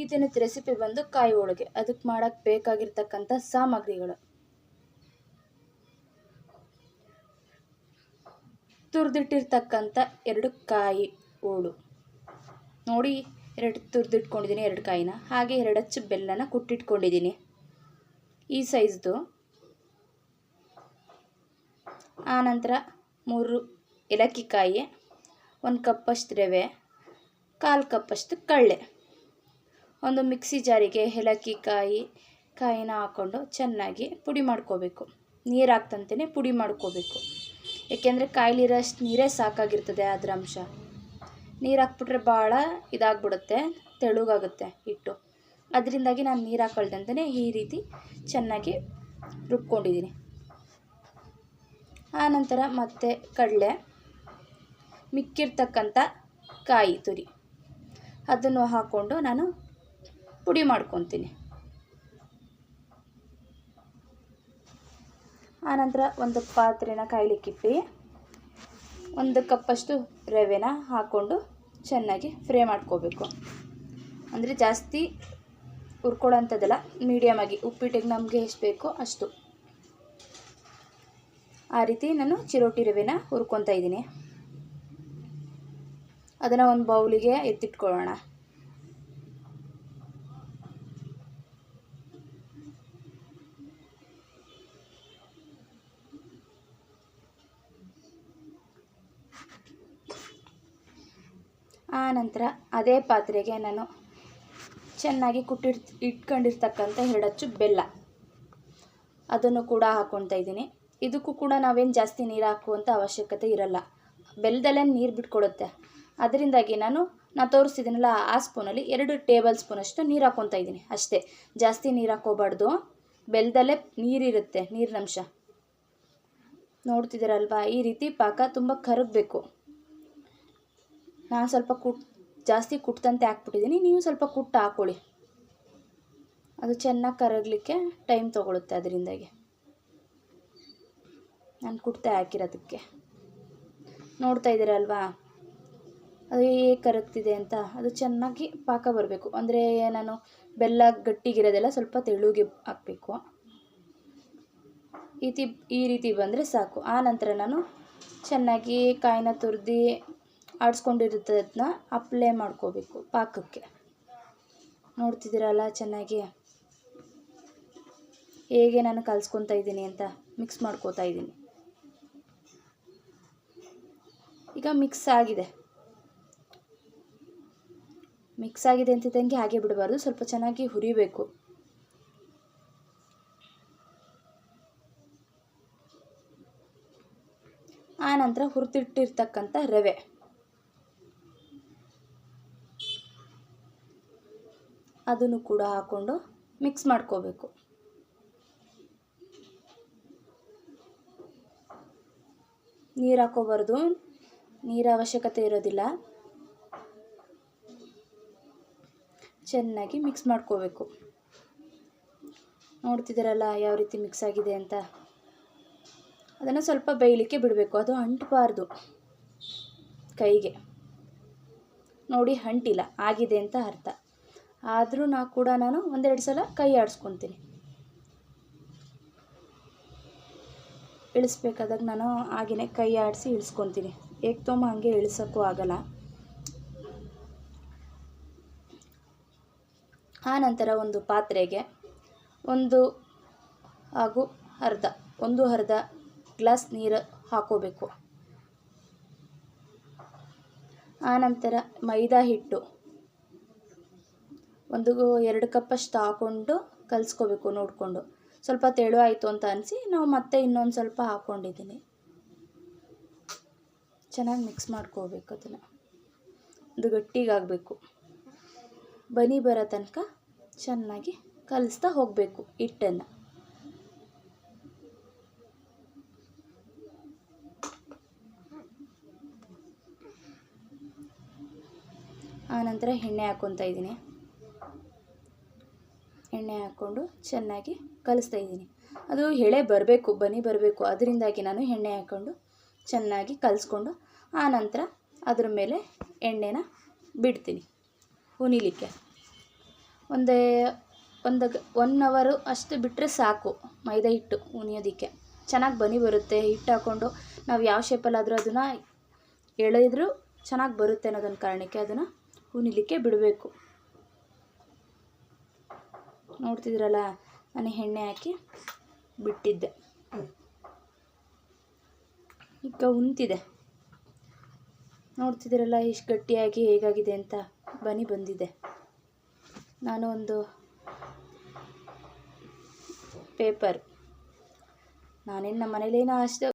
ಈ ದಿನದ ರೆಸಿಪಿ ಬಂದು ಕಾಯಿ ಹೋಳಿಗೆ. ಅದಕ್ಕೆ ಮಾಡೋಕ್ಕೆ ಬೇಕಾಗಿರ್ತಕ್ಕಂಥ ಸಾಮಗ್ರಿಗಳು. ತುರಿದಿಟ್ಟಿರ್ತಕ್ಕಂಥ ಎರಡು ಕಾಯಿ ಹೋಳು. ನೋಡಿ, ಎರಡು ತುರಿದಿಟ್ಕೊಂಡಿದ್ದೀನಿ, ಎರಡು ಕಾಯಿನ. ಹಾಗೆ ಎರಡು ಹಚ್ಚು ಬೆಲ್ಲನ ಕುಟ್ಟಿಟ್ಕೊಂಡಿದ್ದೀನಿ. ಈ ಸೈಜ್ದು. ಆನಂತರ ಮೂರು ಏಲಕ್ಕಿ ಕಾಯಿ, ಒಂದು ಕಪ್ಪಷ್ಟು ರವೆ, ಕಾಲು ಕಪ್ಪಷ್ಟು ಕಳ್ಳೆ. ಒಂದು ಮಿಕ್ಸಿ ಜಾರಿಗೆ ಏಲಕ್ಕಿ ಕಾಯಿ, ಕಾಯಿನ ಹಾಕ್ಕೊಂಡು ಚೆನ್ನಾಗಿ ಪುಡಿ ಮಾಡ್ಕೋಬೇಕು. ನೀರು ಹಾಕ್ತಂತೆಯೇ ಪುಡಿ ಮಾಡ್ಕೋಬೇಕು. ಏಕೆಂದರೆ ಕಾಯಿಲಿರೋಷ್ಟು ನೀರೇ ಸಾಕಾಗಿರ್ತದೆ ಅದರ ಅಂಶ. ನೀರು ಹಾಕ್ಬಿಟ್ರೆ ಭಾಳ ಇದಾಗ್ಬಿಡುತ್ತೆ, ತೆಳುಗಾಗುತ್ತೆ ಹಿಟ್ಟು. ಅದರಿಂದಾಗಿ ನಾನು ನೀರು ಹಾಕೊಳ್ದಂತೆ ಈ ರೀತಿ ಚೆನ್ನಾಗಿ ರುಬ್ಕೊಂಡಿದ್ದೀನಿ ಆನಂತರ ಮತ್ತೆ ಕಡಲೆ, ಮಿಕ್ಕಿರ್ತಕ್ಕಂಥ ಕಾಯಿ ತುರಿ. ಅದನ್ನು ಹಾಕ್ಕೊಂಡು ನಾನು ಪುಡಿ ಮಾಡ್ಕೊತೀನಿ. ಆನಂತರ ಒಂದು ಪಾತ್ರೆನ ಕಾಯ್ಲಿಕ್ಕಿಟ್ಟು ಒಂದು ಕಪ್ಪಷ್ಟು ರವೆನ ಹಾಕ್ಕೊಂಡು ಚೆನ್ನಾಗಿ ಫ್ರೈ ಮಾಡ್ಕೋಬೇಕು. ಅಂದರೆ ಜಾಸ್ತಿ ಹುರ್ಕೊಳ್ಳೋಂಥದ್ದಲ್ಲ ಮೀಡಿಯಮಾಗಿ ಉಪ್ಪಿಟ್ಟಿಗೆ ನಮಗೆ ಎಷ್ಟು ಬೇಕೋ ಅಷ್ಟು. ಆ ರೀತಿ ನಾನು ಚಿರೋಟಿ ರವೆನ ಹುರ್ಕೊತಾ ಇದ್ದೀನಿ. ಅದನ್ನು ಒಂದು ಬೌಲಿಗೆ ಎತ್ತಿಟ್ಕೊಳ್ಳೋಣ. ಆ ನಂತರ ಅದೇ ಪಾತ್ರೆಗೆ ನಾನು ಚೆನ್ನಾಗಿ ಕುಟ್ಟಿರ್ ಇಟ್ಕೊಂಡಿರ್ತಕ್ಕಂಥ ಎರಡಚ್ಚು ಬೆಲ್ಲ. ಅದನ್ನು ಕೂಡ ಹಾಕ್ಕೊಳ್ತಾ ಇದ್ದೀನಿ. ಇದಕ್ಕೂ ಕೂಡ ನಾವೇನು ಜಾಸ್ತಿ ನೀರು ಹಾಕುವಂಥ ಅವಶ್ಯಕತೆ ಇರಲ್ಲ. ಬೆಲ್ಲದಲ್ಲೇ ನೀರು ಬಿಟ್ಕೊಡುತ್ತೆ. ಅದರಿಂದಾಗಿ ನಾನು ನಾನು ತೋರಿಸಿದ್ದೀನಲ್ಲ, ಆ ಸ್ಪೂನಲ್ಲಿ ಎರಡು ಟೇಬಲ್ ಸ್ಪೂನಷ್ಟು ನೀರು ಹಾಕ್ಕೊತಾ ಇದ್ದೀನಿ. ಅಷ್ಟೇ. ಜಾಸ್ತಿ ನೀರು ಹಾಕೋಬಾರ್ದು ಬೆಲ್ಲದಲ್ಲೇ ನೀರಿರುತ್ತೆ, ನೀರಿನಂಶ. ನೋಡ್ತಿದ್ದೀರಲ್ವಾ? ಈ ರೀತಿ ಪಾಕ ತುಂಬ ಕರಗಬೇಕು. ನಾನು ಸ್ವಲ್ಪ ಕುಟ್, ಜಾಸ್ತಿ ಕುಟ್ಟಂತೆ ಹಾಕ್ಬಿಟ್ಟಿದ್ದೀನಿ, ನೀವು ಸ್ವಲ್ಪ ಕುಟ್ಟು ಹಾಕೊಳ್ಳಿ ಅದು ಚೆನ್ನಾಗಿ ಕರಗಲಿಕ್ಕೆ ಟೈಮ್ ತೊಗೊಳುತ್ತೆ ಅದರಿಂದಾಗಿ. ನಾನು ಕುಡ್ತಾ ಹಾಕಿರೋದಕ್ಕೆ. ನೋಡ್ತಾ ಇದ್ದೀರಲ್ವಾ ಅದು ಹೇಗೆ ಕರಗ್ತಿದೆ ಅಂತ. ಅದು ಚೆನ್ನಾಗಿ ಪಾಕ ಬರಬೇಕು. ಅಂದರೆ ನಾನು ಬೆಲ್ಲ ಗಟ್ಟಿಗಿರೋದೆಲ್ಲ ಸ್ವಲ್ಪ ತೆಳುಗೆ ಹಾಕಬೇಕು. ಈ ತಿ, ಈ ರೀತಿ ಬಂದರೆ ಸಾಕು. ಆ ನಂತರ ನಾನು ಚೆನ್ನಾಗಿ ಕಾಯಿನ ತುರಿದು ಆಡಿಸ್ಕೊಂಡಿರೋದನ್ನ ಅಪ್ಲೈ ಮಾಡ್ಕೋಬೇಕು ಪಾಕಕ್ಕೆ. ನೋಡ್ತಿದ್ದೀರಲ್ಲ ಚೆನ್ನಾಗಿ? ಹೇಗೆ ನಾನು ಕಲಿಸ್ಕೊತಾ ಇದ್ದೀನಿ ಅಂತ ಮಿಕ್ಸ್ ಮಾಡ್ಕೋತಾ ಇದ್ದೀನಿ. ಈಗ ಮಿಕ್ಸ್ ಆಗಿದೆ. ಮಿಕ್ಸ್ ಆಗಿದೆ ಅಂತಿದ್ದಂಗೆ ಹಾಗೆ ಬಿಡಬಾರ್ದು, ಸ್ವಲ್ಪ ಚೆನ್ನಾಗಿ ಹುರಿಬೇಕು. ಆನಂತರ ನಂತರ ಹುರಿದಿಟ್ಟಿರ್ತಕ್ಕಂಥ ರವೆ. ಅದನ್ನು ಕೂಡ ಹಾಕ್ಕೊಂಡು ಮಿಕ್ಸ್ ಮಾಡ್ಕೋಬೇಕು. ನೀರು ಹಾಕೋಬಾರ್ದು. ನೀರು ಅವಶ್ಯಕತೆ ಇರೋದಿಲ್ಲ. ಚೆನ್ನಾಗಿ ಮಿಕ್ಸ್ ಮಾಡ್ಕೋಬೇಕು. ನೋಡ್ತಿದ್ದೀರಲ್ಲ ಯಾವ ರೀತಿ ಮಿಕ್ಸ್ ಆಗಿದೆ ಅಂತ. ಅದನ್ನು ಸ್ವಲ್ಪ ಬೇಯಲಿಕ್ಕೆ ಬಿಡಬೇಕು. ಅದು ಅಂಟಬಾರ್ದು ಕೈಗೆ. ನೋಡಿ, ಅಂಟಿಲ್ಲ. ಆಗಿದೆ ಅಂತ ಅರ್ಥ. ಆದರೂ ನಾ ಕೂಡ ನಾನು ಒಂದೆರಡು ಸಲ ಕೈ ಆಡಿಸ್ಕೊತೀನಿ. ಇಳಿಸ್ಬೇಕಾದಾಗ ನಾನು ಹಾಗೆಯೇ ಕೈ ಆಡಿಸಿ ಇಳಿಸ್ಕೊತೀನಿ. ಏಕ್ತೊಮ್ಮ ಹಾಗೆ ಇಳಿಸೋಕ್ಕೂ ಆಗಲ್ಲ. ಆನಂತರ ನಂತರ ಒಂದು ಪಾತ್ರೆಗೆ ಒಂದು ಹಾಗೂ ಅರ್ಧ, ಒಂದು ಅರ್ಧ ಗ್ಲಾಸ್ ನೀರು ಹಾಕೋಬೇಕು. ಆನಂತರ ಮೈದಾ ಹಿಟ್ಟು. ಒಂದು ಎರಡು ಕಪ್ಪಷ್ಟು ಹಾಕ್ಕೊಂಡು ಕಲಿಸ್ಕೋಬೇಕು ನೋಡಿಕೊಂಡು. ಸ್ವಲ್ಪ ತೆಳು ಆಯಿತು ಅಂತ ಅನಿಸಿ ನಾವು ಮತ್ತೆ ಇನ್ನೊಂದು ಸ್ವಲ್ಪ ಹಾಕ್ಕೊಂಡಿದ್ದೀನಿ ಚೆನ್ನಾಗಿ ಮಿಕ್ಸ್ ಮಾಡ್ಕೋಬೇಕು ಅದನ್ನು. ಅದು ಗಟ್ಟಿಗಾಗಬೇಕು. ಬನಿ ಬರೋ ತನಕ ಚೆನ್ನಾಗಿ ಕಲಿಸ್ತಾ ಹೋಗಬೇಕು ಹಿಟ್ಟನ್ನು. ಆನಂತರ ಎಣ್ಣೆ ಹಾಕ್ಕೊತಾ ಇದ್ದೀನಿ. ಎಣ್ಣೆ ಹಾಕ್ಕೊಂಡು ಚೆನ್ನಾಗಿ ಕಲಿಸ್ತಾ ಇದ್ದೀನಿ. ಅದು ಎಳೆ ಬರಬೇಕು, ಬನಿ ಬರಬೇಕು, ಅದರಿಂದಾಗಿ ನಾನು ಎಣ್ಣೆ ಹಾಕ್ಕೊಂಡು ಚೆನ್ನಾಗಿ ಕಲಿಸ್ಕೊಂಡು ಆನಂತರ ಅದ್ರ ಮೇಲೆ ಎಣ್ಣೆನ ಬಿಡ್ತೀನಿ ಉನಿಲಿಕ್ಕೆ ಒಂದೇ, ಒಂದು ಒನ್ ಅವರು ಅಷ್ಟು ಬಿಟ್ಟರೆ ಸಾಕು ಮೈದಾ ಹಿಟ್ಟು ಉನಿಯೋದಕ್ಕೆ ಚೆನ್ನಾಗಿ ಬನಿ ಬರುತ್ತೆ, ಹಿಟ್ಟು ಹಾಕ್ಕೊಂಡು ನಾವು ಯಾವ ಶೇಪಲ್ಲಾದರೂ ಅದನ್ನು ಎಳೆದ್ರೂ ಚೆನ್ನಾಗಿ ಬರುತ್ತೆ ಅನ್ನೋದೊಂದು ಕಾರಣಕ್ಕೆ ಅದನ್ನು ಉನಿಲಿಕ್ಕೆ ಬಿಡಬೇಕು. ನೋಡ್ತಿದ್ದೀರಲ್ಲ ನಾನು ಎಣ್ಣೆ ಹಾಕಿ ಬಿಟ್ಟಿದ್ದೆ. ಈಗ ಉಂತಿದೆ. ನೋಡ್ತಿದ್ದೀರಲ್ಲ ಇಷ್ಟು ಗಟ್ಟಿಯಾಗಿ ಹೇಗಾಗಿದೆ ಅಂತ ಬನಿ ಬಂದಿದೆ. ನಾನು ಒಂದು ಪೇಪರ್. ನಾನೇನು ನಮ್ಮ ಮನೇಲೇನೋ ಅಷ್ಟು